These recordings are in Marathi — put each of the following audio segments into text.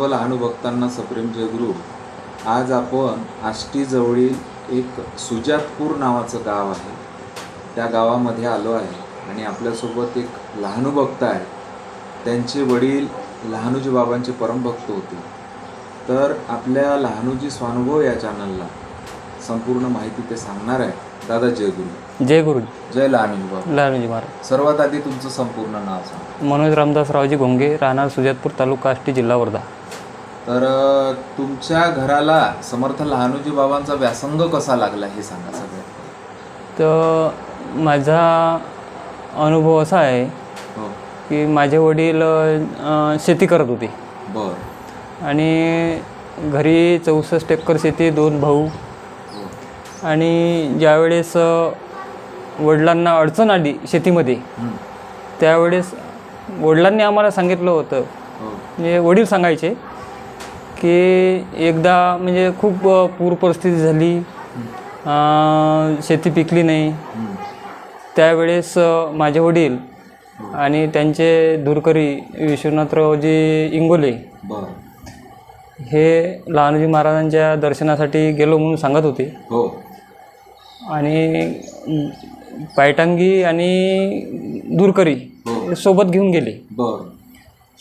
सर्व लहानू भक्तांना सप्रेम जयगुरु आज आपण आष्टीजवळील एक सुजातपूर नावाचं गाव आहे. त्या गावामध्ये आलो आहे आणि आपल्यासोबत एक लहानू भक्त आहे. त्यांचे वडील लहानूजी बाबांचे परमभक्त होते. तर आपल्या लहानूजी स्वानुभव या चॅनलला संपूर्ण माहिती ते सांगणार आहे. दादा जयगुरु जय गुरु. जय लहानूजी बाबा. लहानजी महाराज. सर्वात आधी तुमचं संपूर्ण नाव सांगा. मनोज रामदासरावजी घोंगे राहणार सुजातपूर तालुका आष्टी जिल्हा वर्धा. तर तुमच्या घराला समर्थ लहानूजी बाबांचा व्यासंग कसा लागला हे सांगा सगळ्यात तर माझा अनुभव असा आहे हो. की माझे वडील शेती करत होते. बर. आणि घरी चौसष्ट एकर शेती दोन भाऊ. हो. आणि ज्यावेळेस वडिलांना अडचण आली शेतीमध्ये. त्यावेळेस वडिलांनी आम्हाला सांगितलं होतं. हो. म्हणजे वडील सांगायचे की एकदा म्हणजे खूप पूर परिस्थिती झाली. अ, शेती पिकली नाही. त्यावेळेस अ, माझे वडील आणि त्यांचे दूरकरी विश्वनाथरावजी इंगोले बर. हे लहानजी महाराजांच्या दर्शनासाठी गेलो म्हणून सांगत होते. हो. आणि पायटांगी आणि दूरकरी हो. सोबत घेऊन गेले. बर.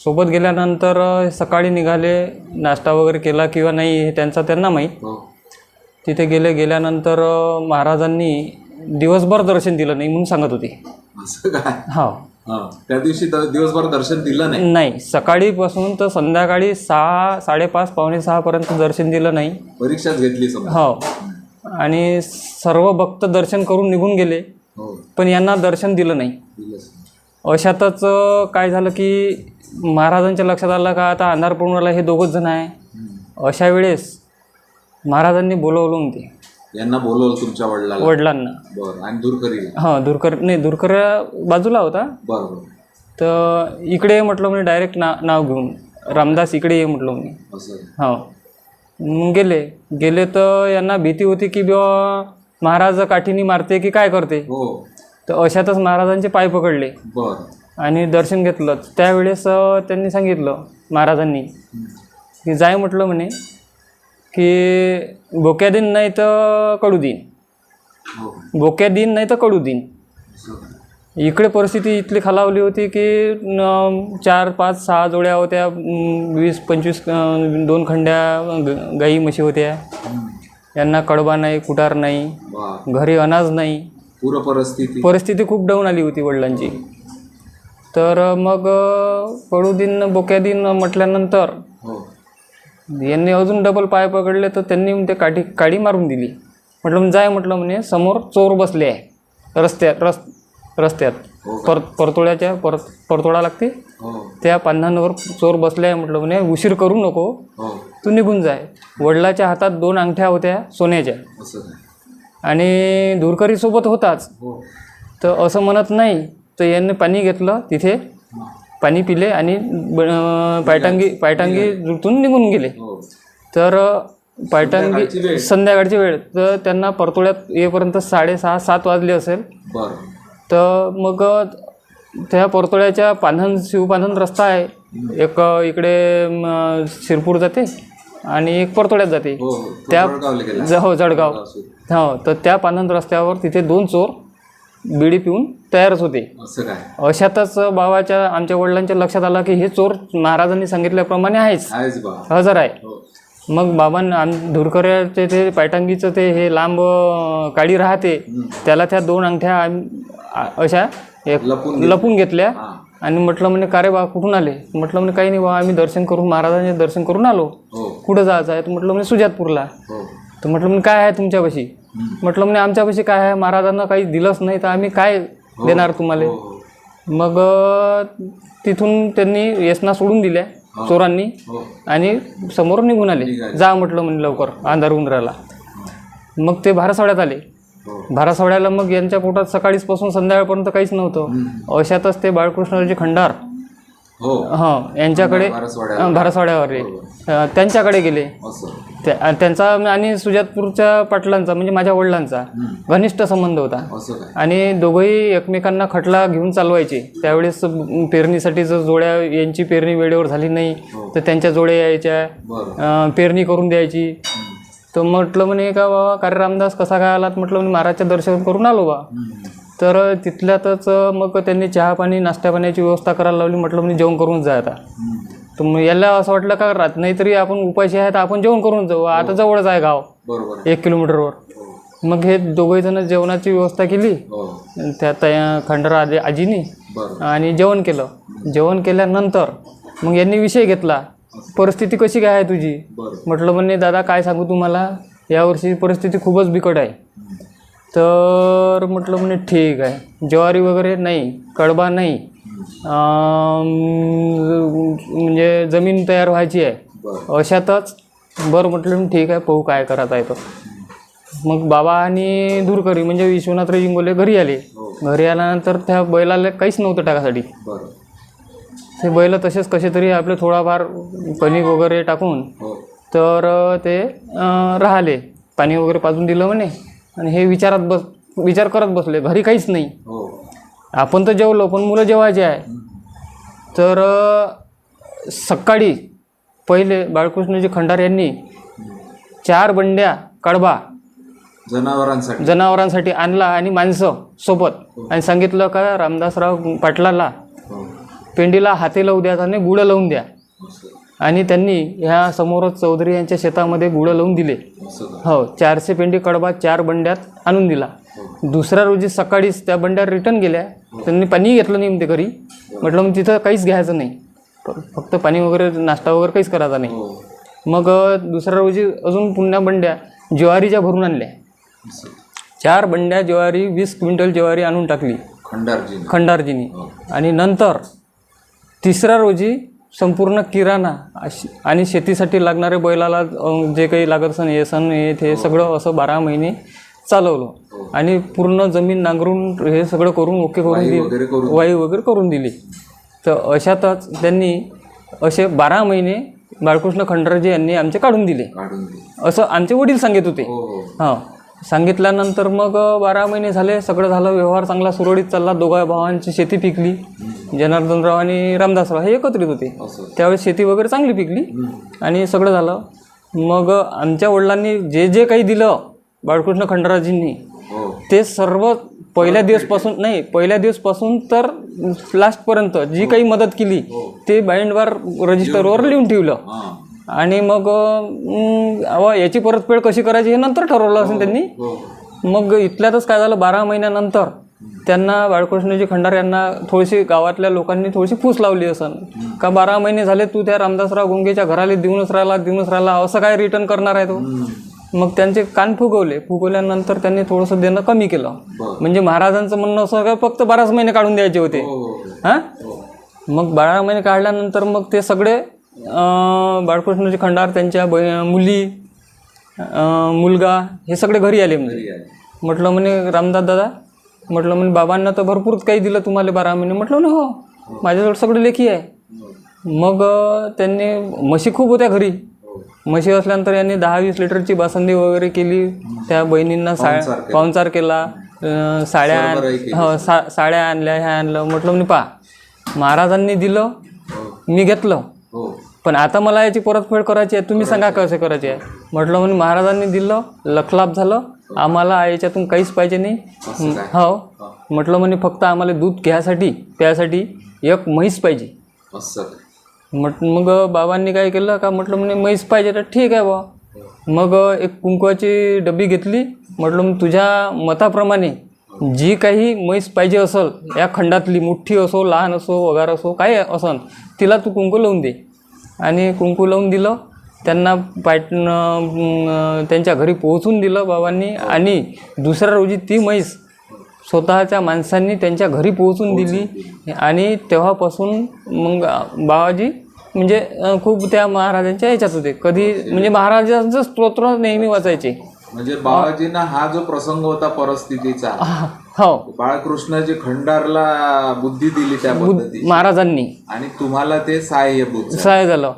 सोबत गेल्यानंतर सकाळी निघाले नाश्ता वगैरे केला किंवा नाही हे त्यांचा त्यांना माहीत. हो. तिथे गेले गेल्यानंतर महाराजांनी दिवसभर दर्शन दिलं नाही म्हणून सांगत होते. असं काय? हो. हा. त्या दिवशी दिवसभर दर्शन दिलं नाही? नाही. सकाळीपासून तर संध्याकाळी सहा साडेपाच पावणे सहापर्यंत दर्शन दिलं नाही. परीक्षाच घेतली हो. आणि सर्व भक्त दर्शन करून निघून गेले. हो. पण यांना दर्शन दिलं नाही. अशातच काय झालं की महाराजांच्या लक्षात आलं का आता अंधार पडून राहिला हे दोघंच जण आहे. अशा वेळेस महाराजांनी बोलवलं होते यांना बोलवलं तुमच्या वडिलाला? वडिलांना. बर आणि दूरकरी? हां दूरकर नाही दूरकर बाजूला होता. बर बर. तर इकडे ये म्हटलं म्हणे डायरेक्ट ना नाव घेऊन. रामदास इकडे ये म्हटलं असं हो. मग गेले. गेले तर यांना भीती होती की बुवा महाराज काठीनी मारते की काय करते? हो. तर अशातच महाराजांचे पाय पकडले. बर. आणि दर्शन घेतलं. त्यावेळेस अ, त्यांनी सांगितलं महाराजांनी की जाय म्हटलं म्हणे की बोक्या दिन नाही तर कडू दिन. हो. बोक्या दिन नाही तर कडू दिन. इकडे परिस्थिती इथली खालावली होती की न, चार पाच सहा जोड्या होत्या म, वीस पंचवीस अ, दोन खंड्या ग- गाई म्हशी होत्या. हं. यांना कडबा नाही कुटार नाही. घरी अनाज नाही. पूर परिस्थिती. परिस्थिती खूप डाऊन आली होती वडिलांची. तर मग अ, कडू दिन बोक्या दिन म्हटल्यानंतर हो. यांनी अजून डबल पाय पकडले तर त्यांनी ते काठी काडी मारून दिली. म्हटलं मग जाय म्हटलं म्हणे समोर चोर बसले आहे. रस्त्यात रस रस्त्यात. हो का? पर परतोड्याच्या पर परतोडा लागते. हो. त्या पान्हांवर चोर बसले आहे म्हटलं म्हणे उशीर करू नको. तू निघून जाय. वडिलाच्या हातात दोन अंगठ्या होत्या सोन्याच्या. आणि दूरकरी सोबत होताच. हो. तर असं म्हणत नाही. तर यांनी पाणी घेतलं तिथे पाणी पिले आणि पायटांगी पायटांगी जुटून निघून गेले. हो. तर. पायटांगी संध्याकाळची वेळ. तर त्यांना परतोड्यात येईपर्यंत साडेसहा सात वाजले असेल. तर मग त्या परतोड्याच्या पांधन शिवपांधन रस्ता आहे. एक इकडे शिरपूर जाते. आणि एक परतोड्यात जाते. हो हो. त्या- जळगावला गेला. ज- हो जळगाव. हो तर त्या पांधन रस्त्यावर तिथे दोन चोर बिडी पिऊन तयारच होते. असं काय? अशातच बाबाच्या आमच्या वडिलांच्या लक्षात आलं की हे चोर महाराजांनी सांगितल्याप्रमाणे आहेच. आहेच बा. हजर आहे. हो. मग बाबांना आम धुरकऱ्याचे ते पायटांगीचं ते हे लांब अं, काडी राहते. त्याला त्या दोन अंगठ्या आम- आ- अशा एक लपून लपून घेतल्या. हा. आणि म्हटलं म्हणे का रे बा कुठून आले? म्हटलं म्हणे काही नाही बा आम्ही दर्शन करून महाराजांचे दर्शन करून आलो. हो. कुठं जायचं आहे? तर म्हटलं म्हणे सुजातपूरला. हो. तर म्हटलं म्हणे काय आहे तुमच्यापाशी? म्हटलं म्हणे आमच्यापाशी काय आहे? महाराजांना काही दिलंच नाही तर आम्ही काय देणार तुम्हाला? हो. हो मग तिथून त्यांनी येसना सोडून दिल्या चोरांनी हो. आणि समोर निघून आले. जा म्हटलं म्हणे लवकर अंधार राहिला मग ते भारासावड्यात आले. हो. भारासावड्याला मग यांच्या पोटात सकाळीच पासून संध्याकाळपर्यंत काहीच नव्हतं. अशातच ते बाळकृष्णाचे खंडार हो हं यांच्याकडे भारसवाड्यावर. हं, भारसवाड्यावर आहे. अं, त्यांच्याकडे गेले असं त्या त्यांचा आणि सुजातपूरच्या पाटलांचा म्हणजे माझ्या वडिलांचा हम्म. घनिष्ठ संबंध होता असं काय आणि दोघंही एकमेकांना खटला घेऊन चालवायचे त्यावेळेस पेरणीसाठी जर जोड्या यांची पेरणी वेळेवर झाली नाही हो. तर त्यांच्या जोड्या यायच्या बरं अं, पेरणी करून द्यायची हम्म. तर म्हटलं म्हणे का बाबा कार्य रामदास कसा काय आलात म्हटलं म्हणे महाराजच्या दर्शन करून आलो बा हम्म. तर तिथल्यातच मग त्यांनी चहा पाणी नाश्ता पाण्याची व्यवस्था करायला लावली. म्हटलं म्हणे जेवण करून जा आता. तर मग याला असं वाटलं का रात नाही तरी आपण उपाशी आहे तर आपण जेवण करून जाऊ. आता जवळच आहे गाव. बरोबर एक किलोमीटरवर. हो. मग हे दोघे जण जेवणाची व्यवस्था केली. हो. त्या तया खंडरा आजी आजीनी आणि जेवण केलं. जेवण केल्यानंतर मग यांनी विषय घेतला. परिस्थिती कशी काय आहे तुझी? म्हटलं म्हणे दादा काय सांगू तुम्हाला? यावर्षी परिस्थिती खूपच बिकट आहे. तर म्हटलं म्हणे ठीक आहे. ज्वारी वगैरे नाही कडबा नाही. म्हणजे जमीन तयार व्हायची आहे. अशातच बरं म्हटलं मी ठीक आहे पाहू काय करत आहे तो मग बाबा आणि दूरकरी म्हणजे विश्वनाथराव इंगोले घरी आले. हो. घरी आल्यानंतर त्या बैलाला काहीच नव्हतं टाकासाठी. ते बैल तसेच कसे तरी आपले थोडाफार कणिक वगैरे टाकून हो. तर ते राहिले. पाणी वगैरे पाजून दिलं म्हणे. आणि हे विचारात बस विचार करत बसले घरी काहीच नाही. हो. आपण तर जेवलो पण मुलं जेवायचे आहे. तर सकाळी पहिले बाळकृष्णजी खंडार यांनी चार बंड्या कडबा जनावरांसाठी. जनावरांसाठी आणला आणि माणसं सोबत. आणि सांगितलं का रामदासराव पाटलाला हो. पेंडीला हाती लावू द्या आणि गुळं लावून द्या. आणि त्यांनी ह्या समोरच चौधरी यांच्या शेतामध्ये गुळं लावून दिले. हो चारशे पेंडी कडबा चार बंड्यात आणून दिला. हो. दुसऱ्या रोजी सकाळीच त्या बंड्या रिटर्न गेल्या. त्यांनी पाणी घेतलं नाही म्हणते घरी. म्हटलं मग तिथं काहीच घ्यायचं नाही. फक्त पाणी वगैरे नाश्ता वगैरे काहीच करायचा नाही. हो. मग दुसऱ्या रोजी अजून पुन्हा बंड्या ज्वारीच्या भरून आणल्या. चार बंड्या ज्वारी वीस क्विंटल ज्वारी आणून टाकली. खंडारजी खंडारजीनी. हो. आणि नंतर तिसऱ्या रोजी संपूर्ण किराणा आणि शेतीसाठी लागणारे बैलाला जे काही लागत सण हे सण हे ते सगळं असं बारा महिने चालवलं. आणि पूर्ण जमीन नांगरून हे सगळं करून ओके करून दिली. वाई वगैरे करून दिली. तर अशातच त्यांनी असे बारा महिने बाळकृष्ण खंडाराजी यांनी आमचे काढून दिले. असं आमचे वडील सांगत होते. हो हो. हां. सांगितल्यानंतर मग बारा महिने झाले सगळं झालं व्यवहार चांगला सुरळीत चालला दोघा भावांची शेती पिकली. जनार्दनराव आणि रामदासराव हे एकत्रित होते. त्यावेळेस शेती वगैरे चांगली पिकली. आणि सगळं झालं. मग आमच्या वडिलांनी जे जे काही दिलं बाळकृष्ण खंडराजींनी हो. ते सर्व पहिल्या दिवसपासून नाही पहिल्या दिवसपासून तर लास्टपर्यंत जी काही मदत केली ते बाइंडवर रजिस्टरवर लिहून ठेवलं. हां. आणि मग अं, याची परतफेड कशी करायची हे नंतर ठरवलं असेल त्यांनी. हो मग इथल्यातच काय झालं बारा महिन्यानंतर त्यांना बाळकृष्णजी खंडार यांना थोडीशी गावातल्या लोकांनी थोडीशी फूस लावली असन. का बारा महिने झाले तू त्या रामदासराव गुंगेच्या घराला देऊनच राहिला देऊनच राहिला असं काय रिटर्न करणार आहे तो. मग त्यांचे कान फुगवले. फुगवल्यानंतर त्यांनी थोडंसं देणं कमी केलं. म्हणजे महाराजांचं म्हणणं असं का फक्त बाराच महिने काढून द्यायचे होते. हो हो. हां? हो. मग बारा महिने काढल्यानंतर मग ते सगळे अं, बाळकृष्णाची खंडार त्यांच्या बै मुली मुलगा हे सगळे घरी आले म्हणजे. म्हटलं म्हणे रामदास दादा म्हटलं म्हणे बाबांना तर भरपूर काही दिलं तुम्हाला बारा महिने. म्हटलं ना हो. माझ्याजवळ सगळं लेखी आहे. हो. मग त्यांनी म्हशी खूप होत्या घरी. हो. म्हशी असल्यानंतर यांनी दहा वीस लिटरची बासंदी वगैरे केली. त्या बहिणींना केला. पाहुणचार केला. साड्या. हो सा साड्या आणल्या ह्या आणलं. म्हटलं म्हणे पा महाराजांनी दिलं हो. मी घेतलं. हो पण आता मला याची परतफेड करायची आहे. तुम्ही सांगा कसे करायची आहे? म्हटलं म्हणून महाराजांनी दिलं लखलाभ झालं. आम्हाला याच्यातून काहीच पाहिजे नाही. हो. म्हटलं म्हणे फक्त आम्हाला दूध घ्यासाठी त्यासाठी एक म्हैस पाहिजे. म्हट मग बाबांनी काय केलं का? म्हटलं म्हणे म्हैस पाहिजे तर ठीक आहे बा. मग एक कुंकवाची डबी घेतली. म्हटलं मग तुझ्या मताप्रमाणे जी काही म्हैस पाहिजे असल या खंडातली मोठी असो लहान असो वगार असो काय असन तिला तू कुंकू लावून दे. आणि कुंकू लावून दिलं. त्यांना पाट त्यांच्या घरी पोहोचून दिलं बाबांनी. आणि दुसऱ्या रोजी ती म्हैस स्वतःच्या माणसांनी त्यांच्या घरी पोहोचून दिली. आणि तेव्हापासून मग बाबाजी म्हणजे खूप त्या महाराजांच्या ह्याच्यात होते. कधी म्हणजे महाराजांचं स्तोत्र नेहमी वाचायचे. म्हणजे बाबाजींना हा जो प्रसंग होता परिस्थितीचा हो. बाळकृष्णाजी खंडारला बुद्धी दिली त्या पद्धती महाराजांनी. आणि तुम्हाला ते सहाय्यभूत झालं. सहाय्य झालं.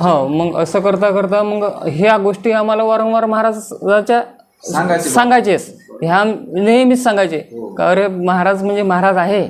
हो मग असं करता करता मग ह्या गोष्टी आम्हाला वारंवार महाराजाच्या सांगायचे. सांगायचेच. ह्या नेहमीच सांगायचे. का अरे महाराज म्हणजे महाराज आहे.